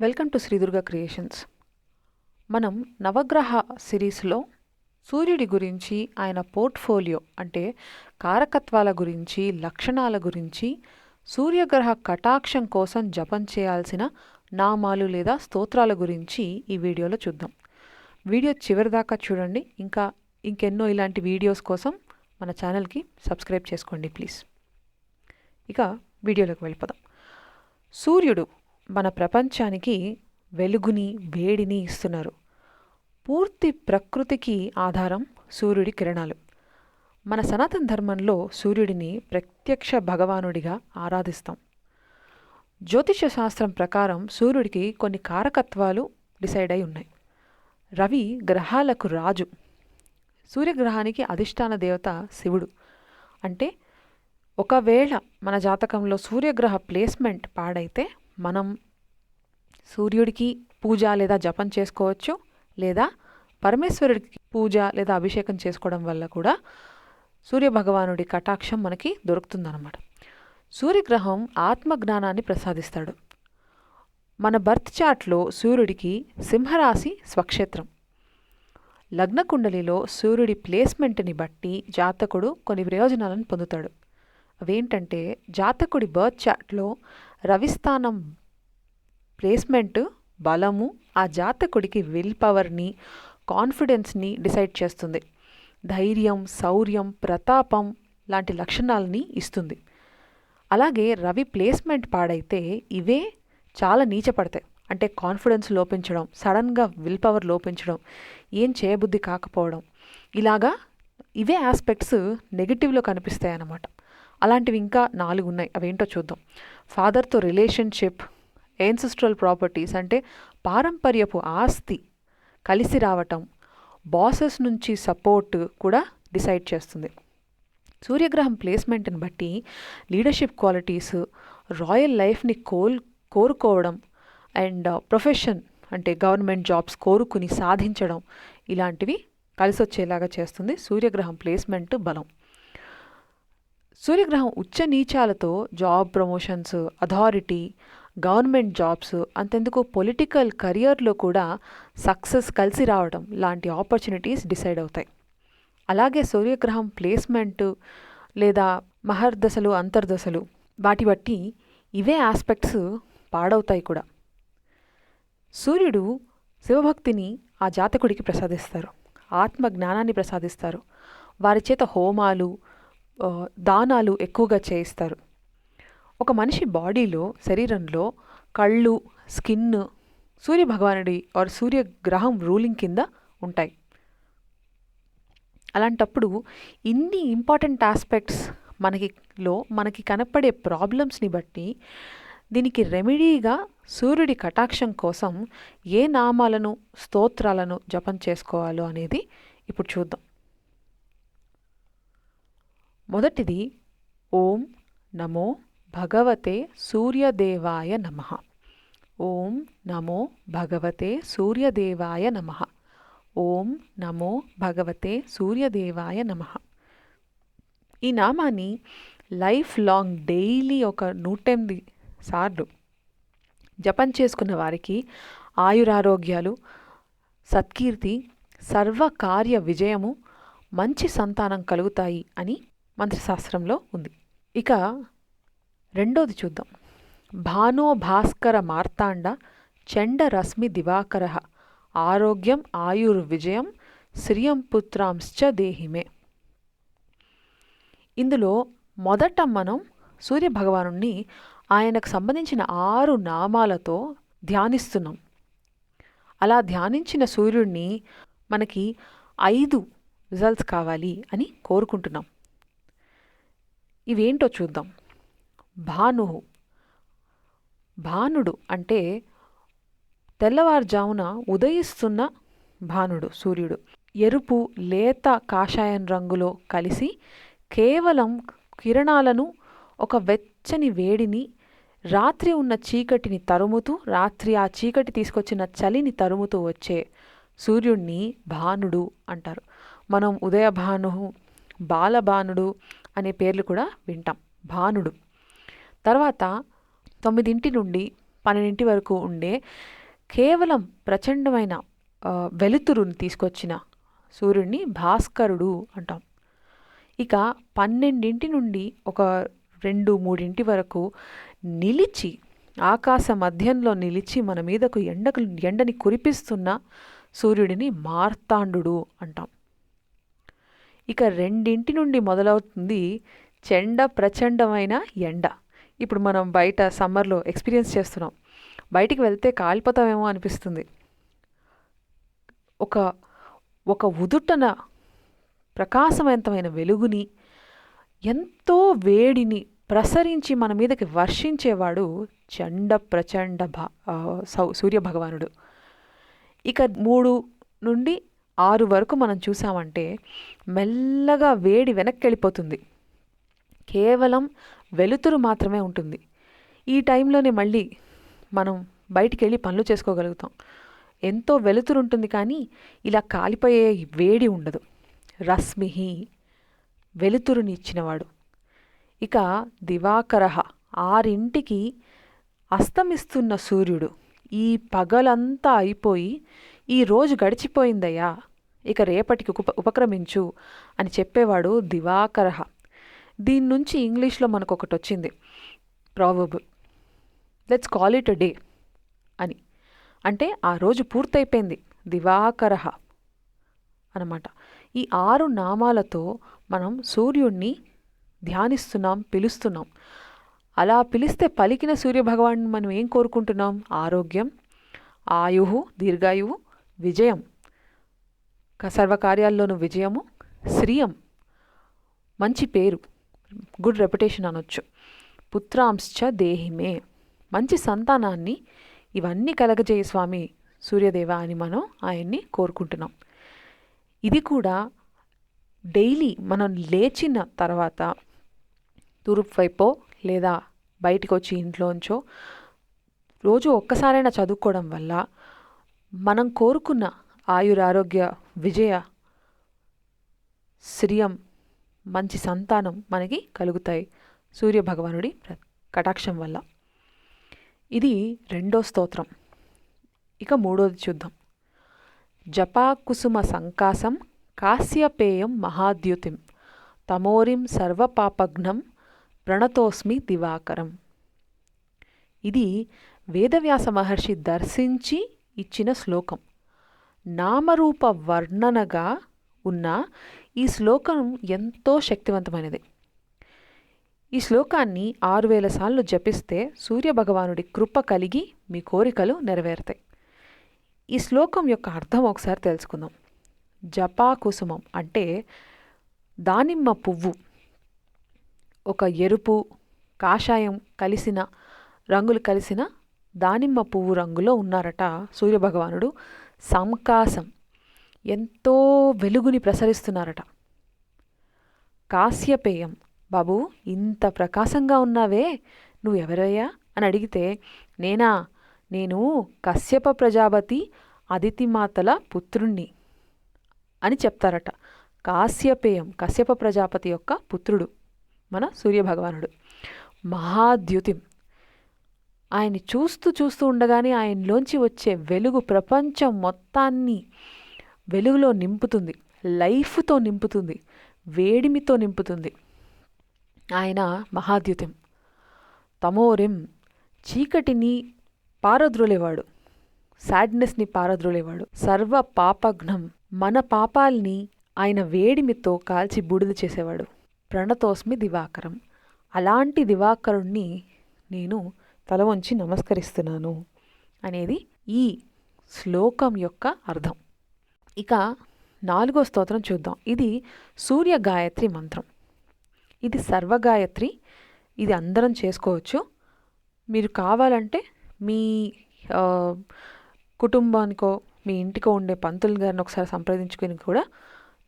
Welcome to Sri Durga creations. మనం నవగ్రహ సిరీస్లో సూర్యుడి గురించి ఆయన పోర్ట్ఫోలియో అంటే కారకత్వాల గురించి లక్షణాల గురించి సూర్యగ్రహ కటాక్షం కోసం జపం చేయాల్సిన నామాలు లేదా స్తోత్రాల గురించి ఈ వీడియోలో చూద్దాం. వీడియో చివరి దాకా చూడండి. ఇంకా ఇంకెన్నో ఇలాంటి వీడియోస్ కోసం మన ఛానల్కి సబ్స్క్రైబ్ చేసుకోండి ప్లీజ్. ఇక వీడియోలోకి వెళ్ళిపోదాం. సూర్యుడు మన ప్రపంచానికి వెలుగుని వేడిని ఇస్తున్నారు. పూర్తి ప్రకృతికి ఆధారం సూర్యుడి కిరణాలు. మన సనాతన ధర్మంలో సూర్యుడిని ప్రత్యక్ష భగవానుడిగా ఆరాధిస్తాం. జ్యోతిష శాస్త్రం ప్రకారం సూర్యుడికి కొన్ని కారకత్వాలు డిసైడ్ అయి ఉన్నాయి. రవి గ్రహాలకు రాజు. సూర్యగ్రహానికి అధిష్టాన దేవత శివుడు. అంటే ఒకవేళ మన జాతకంలో సూర్యగ్రహ ప్లేస్మెంట్ పాడైతే మనం సూర్యుడికి పూజ లేదా జపం చేసుకోవచ్చు లేదా పరమేశ్వరుడికి పూజ లేదా అభిషేకం చేసుకోవడం వల్ల కూడా సూర్యభగవానుడి కటాక్షం మనకి దొరుకుతుందన్నమాట. సూర్యగ్రహం ఆత్మజ్ఞానాన్ని ప్రసాదిస్తాడు. మన బర్త్ చార్ట్లో సూర్యుడికి సింహరాశి స్వక్షేత్రం. లగ్న కుండలిలో సూర్యుడి ప్లేస్మెంట్ని బట్టి జాతకుడు కొన్ని ప్రయోజనాలను పొందుతాడు. అవేంటంటే జాతకుడి బర్త్ చార్ట్లో రవిస్థానం ప్లేస్మెంట్ బలము ఆ జాతకుడికి విల్ పవర్ని కాన్ఫిడెన్స్ని డిసైడ్ చేస్తుంది. ధైర్యం శౌర్యం ప్రతాపం లాంటి లక్షణాలని ఇస్తుంది. అలాగే రవి ప్లేస్మెంట్ పాడైతే ఇవే చాలా నీచపడతాయి. అంటే కాన్ఫిడెన్స్ లోపించడం సడన్గా విల్ పవర్ లోపించడం ఏం చేయబుద్ధి కాకపోవడం. ఇలాగా ఇవే ఆస్పెక్ట్స్ నెగిటివ్లో కనిపిస్తాయి అన్నమాట అలాంటివి ఇంకా నాలుగు ఉన్నాయి అవేంటో చూద్దాం. ఫాదర్తో రిలేషన్షిప్ ఏన్సిస్ట్రల్ ప్రాపర్టీస్ అంటే పారంపర్యపు ఆస్తి కలిసి రావటం బాసెస్ నుంచి సపోర్ట్ కూడా డిసైడ్ చేస్తుంది. సూర్యగ్రహం ప్లేస్మెంట్ని బట్టి లీడర్షిప్ క్వాలిటీస్ రాయల్ లైఫ్ని కోల్ కోరుకోవడం అండ్ ప్రొఫెషన్ అంటే గవర్నమెంట్ జాబ్స్ కోరుకుని సాధించడం ఇలాంటివి కలిసొచ్చేలాగా చేస్తుంది సూర్యగ్రహం ప్లేస్మెంట్ బలం. సూర్యగ్రహం ఉచ్చ నీచాలతో job promotions authority government jobs అంతెందుకు పొలిటికల్ కెరియర్లో కూడా సక్సెస్ కలిసి రావడం లాంటి ఆపర్చునిటీస్ డిసైడ్ అవుతాయి. అలాగే సూర్యగ్రహం ప్లేస్మెంట్ లేదా మహర్దశలు అంతర్దశలు వాటి బట్టి ఇవే ఆస్పెక్ట్స్ పాడవుతాయి కూడా. సూర్యుడు శివభక్తిని ఆ జాతకుడికి ప్రసాదిస్తారు ఆత్మ జ్ఞానాన్ని ప్రసాదిస్తారు. వారి చేత హోమాలు దానాలు ఎక్కువగా చేయిస్తారు. ఒక మనిషి బాడీలో శరీరంలో కళ్ళు స్కిన్ సూర్య భగవానుడి ఆర్ సూర్యగ్రహం రూలింగ్ కింద ఉంటాయి. అలాంటప్పుడు ఇన్ని ఇంపార్టెంట్ ఆస్పెక్ట్స్ మనకి లో మనకి కనపడే ప్రాబ్లమ్స్ని బట్టి దీనికి రెమెడీగా సూర్యుడి కటాక్షం కోసం ఏ నామాలను స్తోత్రాలను జపం చేసుకోవాలో అనేది ఇప్పుడు చూద్దాం. మొదటిది ఓం నమో భగవతే సూర్యదేవాయ నమ. ఓం నమో భగవతే సూర్యదేవాయ నమ. ఓం నమో భగవతే సూర్యదేవాయ నమ. ఈ నామాన్ని లైఫ్ లాంగ్ డైలీ ఒక నూటెనిమిది సార్లు జపం చేసుకున్న వారికి ఆయురారోగ్యాలు సత్కీర్తి సర్వకార్య విజయము మంచి సంతానం కలుగుతాయి అని మంత్రశాస్త్రంలో ఉంది. ఇక రెండోది చూద్దాం. భానో భాస్కర మార్తాండ చండ రశ్మి దివాకర ఆరోగ్యం ఆయుర్విజయం శ్రియం పుత్రాంశ్చ దేహిమే ఇందులో మొదట మనం సూర్యభగవాను ఆయనకు సంబంధించిన ఆరు నామాలతో ధ్యానిస్తున్నాం. అలా ధ్యానించిన సూర్యుడిని మనకి ఐదు రిజల్ట్స్ కావాలి అని కోరుకుంటున్నాం. ఇవేంటో చూద్దాం. భాను భానుడు అంటే తెల్లవారుజామున ఉదయిస్తున్న భానుడు సూర్యుడు. ఎరుపు లేత కాషాయం రంగులో కలిసి కేవలం కిరణాలను ఒక వెచ్చని వేడిని రాత్రి ఉన్న చీకటిని తరుముతూ రాత్రి ఆ చీకటి తీసుకొచ్చిన చలిని తరుముతూ వచ్చే సూర్యుడిని భానుడు అంటారు. మనం ఉదయ భాను బాలభానుడు అనే పేర్లు కూడా వింటాం. భానుడు. తర్వాత తొమ్మిదింటి నుండి పన్నెండింటి వరకు ఉండే కేవలం ప్రచండమైన వెలుతురుని తీసుకొచ్చిన సూర్యుడిని భాస్కరుడు అంటాం. ఇక పన్నెండింటి నుండి ఒక రెండు మూడింటి వరకు నిలిచి ఆకాశ మధ్యంలో నిలిచి మన మీదకు ఎండకు ఎండని కురిపిస్తున్న సూర్యుడిని మార్తాండు అంటాం. ఇక రెండింటి నుండి మొదలవుతుంది చెండ ప్రచండమైన ఎండ. ఇప్పుడు మనం బయట సమ్మర్లో ఎక్స్పీరియన్స్ చేస్తున్నాం. బయటికి వెళ్తే కాలిపోతామేమో అనిపిస్తుంది. ఒక ఒక ఉదుటన ప్రకాశవంతమైన వెలుగుని ఎంతో వేడిని ప్రసరించి మన మీదకి వర్షించేవాడు చండ ప్రచండ భ సౌ సూర్య భగవానుడు ఇక మూడు నుండి ఆరు వరకు మనం చూసామంటే మెల్లగా వేడి వెనక్కి వెళ్ళిపోతుంది కేవలం వెలుతురు మాత్రమే ఉంటుంది. ఈ టైంలోనే మళ్ళీ మనం బయటికి వెళ్ళి పనులు చేసుకోగలుగుతాం. ఎంతో వెలుతురు ఉంటుంది కానీ ఇలా కాలిపోయే వేడి ఉండదు. రశ్మిహి వెలుతురుని ఇచ్చినవాడు ఇక దివాకరహ ఆరింటికి అస్తమిస్తున్న సూర్యుడు. ఈ పగలంతా అయిపోయి ఈ రోజు గడిచిపోయిందయ్యా ఇక రేపటికి ఉప ఉపక్రమించు అని చెప్పేవాడు దివాకరహ దీని నుంచి ఇంగ్లీష్లో మనకు ఒకటి వచ్చింది. Proverb let's call it a day అని. అంటే ఆ రోజు పూర్తయిపోయింది. దివాకరహ అన్నమాట ఈ ఆరు నామాలతో మనం సూర్యుణ్ణి ధ్యానిస్తున్నాం పిలుస్తున్నాం. అలా పిలిస్తే పలికిన సూర్యభగవాన్ని మనం ఏం కోరుకుంటున్నాం? ఆరోగ్యం ఆయు దీర్ఘాయువు విజయం. క- సర్వకార్యాల్లోనూ విజయము శ్రియం. మంచి పేరు. గుడ్ రెప్యుటేషన్ అనొచ్చు. పుత్రాంశ్చ దేహిమే మంచి సంతానాన్ని ఇవన్నీ కలగజేయ స్వామి సూర్యదేవ అని మనం ఆయన్ని కోరుకుంటున్నాం. ఇది కూడా డైలీ మనం లేచిన తర్వాత తూర్పు వైపో లేదా బయటకు వచ్చి ఇంట్లోంచో రోజు ఒక్కసారైనా చదువుకోవడం వల్ల మనం కోరుకున్న ఆయురారోగ్య విజయ శ్రియం మంచి సంతానం మనకి కలుగుతాయి. సూర్య భగవానుడి కటాక్షం వల్ల. ఇది రెండో స్తోత్రం. ఇక మూడోది చూద్దాం. జపాకుసుమ సంకాసం కాశ్యపేయం మహాద్యుతిం తమోరిం సర్వపాపఘ్నం ప్రణతోస్మి దివాకరం. ఇది వేదవ్యాస మహర్షి దర్శించి ఇచ్చిన శ్లోకం. నామరూప వర్ణనగా ఉన్న ఈ శ్లోకం ఎంతో శక్తివంతమైనది. ఈ శ్లోకాన్ని ఆరు వేల సార్లు జపిస్తే సూర్యభగవానుడి కృప కలిగి మీ కోరికలు నెరవేరుతాయి. ఈ శ్లోకం యొక్క అర్థం ఒకసారి తెలుసుకుందాం. జపా కుసుమం అంటే దానిమ్మ పువ్వు. ఒక ఎరుపు కాషాయం కలిసిన రంగులు కలిసిన దానిమ్మ పువ్వు రంగులో ఉన్నారట సూర్యభగవానుడు. సంకాసం. ఎంతో వెలుగుని ప్రసరిస్తున్నారట. కాశ్యపేయం. బాబు ఇంత ప్రకాశంగా ఉన్నావే. నువ్వు ఎవరయ్యా? అని అడిగితే నేనా? నేను కశ్యప ప్రజాపతి అదితిమాతల పుత్రుణ్ణి అని చెప్తారట. కాశ్యపేయం కశ్యప ప్రజాపతి యొక్క పుత్రుడు మన సూర్యభగవానుడు. మహాద్యుతిం. ఆయన్ని చూస్తూ చూస్తూ ఉండగానే ఆయనలోంచి వచ్చే వెలుగు ప్రపంచం మొత్తాన్ని వెలుగులో నింపుతుంది లైఫ్తో నింపుతుంది వేడిమితో నింపుతుంది. ఆయన మహాద్యుతం. తమోరిం. చీకటిని పారద్రోలేవాడు. సాడ్నెస్ని పారద్రోలేవాడు. సర్వ పాపఘ్నం. మన పాపాల్ని ఆయన వేడిమితో కాల్చి బూడిద చేసేవాడు. ప్రణతోస్మి దివాకరం. అలాంటి దివాకరుణ్ణి నేను తల వంచి నమస్కరిస్తున్నాను అనేది ఈ శ్లోకం యొక్క అర్థం. ఇక నాలుగో స్తోత్రం చూద్దాం. ఇది సూర్య గాయత్రి మంత్రం. ఇది సర్వగాయత్రి. ఇది అందరం చేసుకోవచ్చు. మీరు కావాలంటే మీ కుటుంబానికో మీ ఇంటికో ఉండే పంతులు గారిని ఒకసారి సంప్రదించుకుని కూడా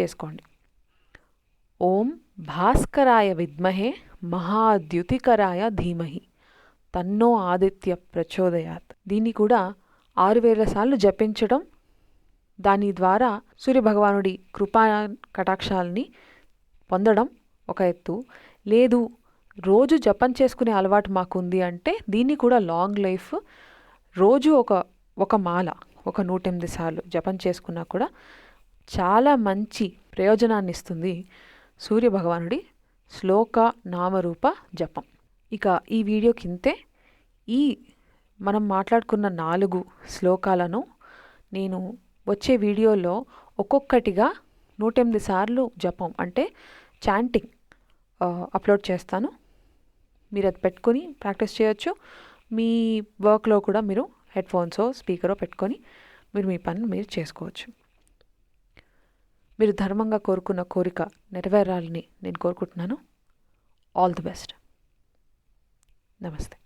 చేసుకోండి. ఓం భాస్కరాయ విద్మహే మహాద్యుతికరాయ ధీమహి. తన్నో ఆదిత్య ప్రచోదయాత్. దీన్ని కూడా ఆరు వేల సార్లు జపించడం దాని ద్వారా సూర్యభగవానుడి కృపా కటాక్షాలని పొందడం ఒక ఎత్తు. లేదు రోజు జపం చేసుకునే అలవాటు మాకుంది అంటే దీన్ని కూడా లాంగ్ లైఫ్ రోజు ఒక ఒక మాల ఒక నూట ఎనిమిది సార్లు జపం చేసుకున్నా కూడా చాలా మంచి ప్రయోజనాన్ని ఇస్తుంది సూర్య భగవానుడి శ్లోక నామరూప జపం. ఇక ఈ వీడియో కింతే ఈ మనం మాట్లాడుకున్న నాలుగు శ్లోకాలను నేను వచ్చే వీడియోలో ఒక్కొక్కటిగా నూట ఎనిమిది సార్లు జపం అంటే చాంటింగ్ అప్లోడ్ చేస్తాను. మీరు అది పెట్టుకొని ప్రాక్టీస్ చేయొచ్చు. మీ వర్క్లో కూడా మీరు హెడ్ ఫోన్సో స్పీకరో పెట్టుకొని మీరు మీ పని మీరు చేసుకోవచ్చు. మీరు ధర్మంగా కోరుకున్న కోరిక నెరవేరాలని నేను కోరుకుంటున్నాను. All the best Namaste.